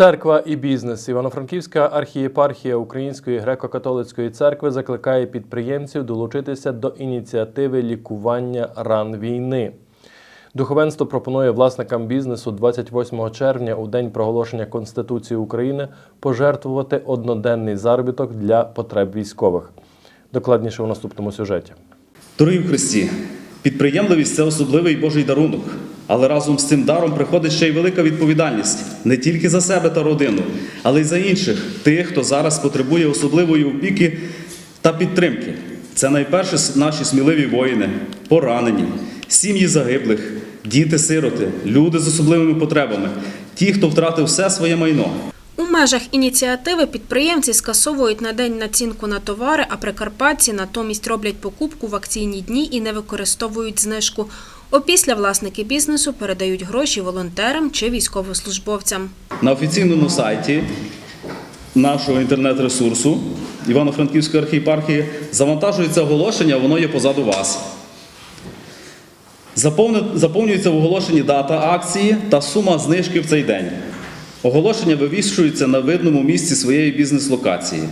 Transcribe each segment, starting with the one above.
Церква і бізнес. Івано-Франківська архієпархія Української греко-католицької церкви закликає підприємців долучитися до ініціативи лікування ран війни. Духовенство пропонує власникам бізнесу 28 червня, у день проголошення Конституції України, пожертвувати одноденний заробіток для потреб військових. Докладніше у наступному сюжеті. Дорогі в Христі, підприємливість це особливий Божий дарунок, але разом з цим даром приходить ще й велика відповідальність не тільки за себе та родину, але й за інших, тих, хто зараз потребує особливої опіки та підтримки. Це найперше наші сміливі воїни, поранені, сім'ї загиблих, діти-сироти, люди з особливими потребами, ті, хто втратив все своє майно. У межах ініціативи підприємці скасовують на день націнку на товари, а прикарпатці натомість роблять покупку в акційні дні і не використовують знижку. Опісля власники бізнесу передають гроші волонтерам чи військовослужбовцям. На офіційному сайті нашого інтернет-ресурсу Івано-Франківської архієпархії завантажується оголошення, воно є позаду вас. Заповнюється в оголошенні дата акції та сума знижки в цей день. Оголошення вивішується на видному місці своєї бізнес-локації.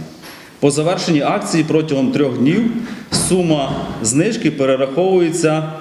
По завершенні акції протягом трьох днів сума знижки перераховується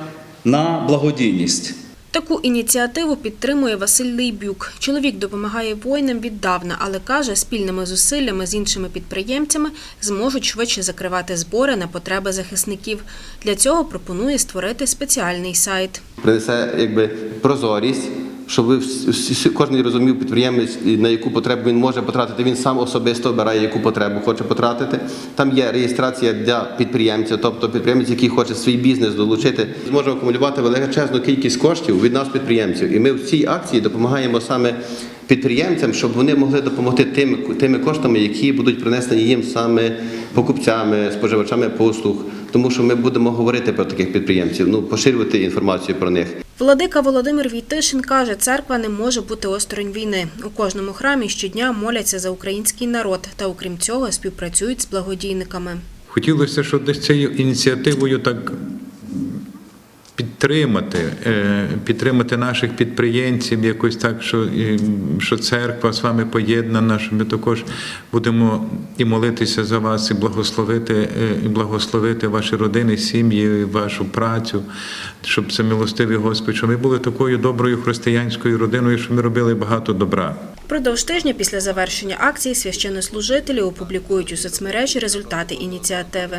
на благодійність. Таку ініціативу підтримує Василь Лейбюк. Чоловік допомагає воїнам віддавна, але каже, спільними зусиллями з іншими підприємцями зможуть швидше закривати збори на потреби захисників. Для цього пропонує створити спеціальний сайт. принесе якби прозорість, щоб ви всі- кожен розумів підприємець, на яку потребу він може потратити. Він сам особисто обирає, яку потребу хоче потратити. Там є реєстрація для підприємця, тобто підприємець, який хоче свій бізнес долучити, зможе акумулювати величезну кількість коштів від нас, підприємців. І ми в цій акції допомагаємо саме підприємцям, щоб вони могли допомогти тими, тими коштами, які будуть принесені їм саме покупцями, споживачами послуг. Тому що ми будемо говорити про таких підприємців, ну поширювати інформацію про них. Владика Володимир Війтишин каже, церква не може бути осторонь війни. У кожному храмі щодня моляться за український народ та, окрім цього, співпрацюють з благодійниками. Хотілося, щоб десь цією ініціативою так підтримати, е, підтримати наших підприємців, якось так, що, що церква з вами поєднана, що ми також будемо і молитися за вас, і благословити, е, і благословити ваші родини, сім'ї, вашу працю, щоб це милостивий Господь, щоб ми були такою доброю християнською родиною, щоб ми робили багато добра. Впродовж тижня після завершення акції священнослужителі опублікують у соцмережі результати ініціативи.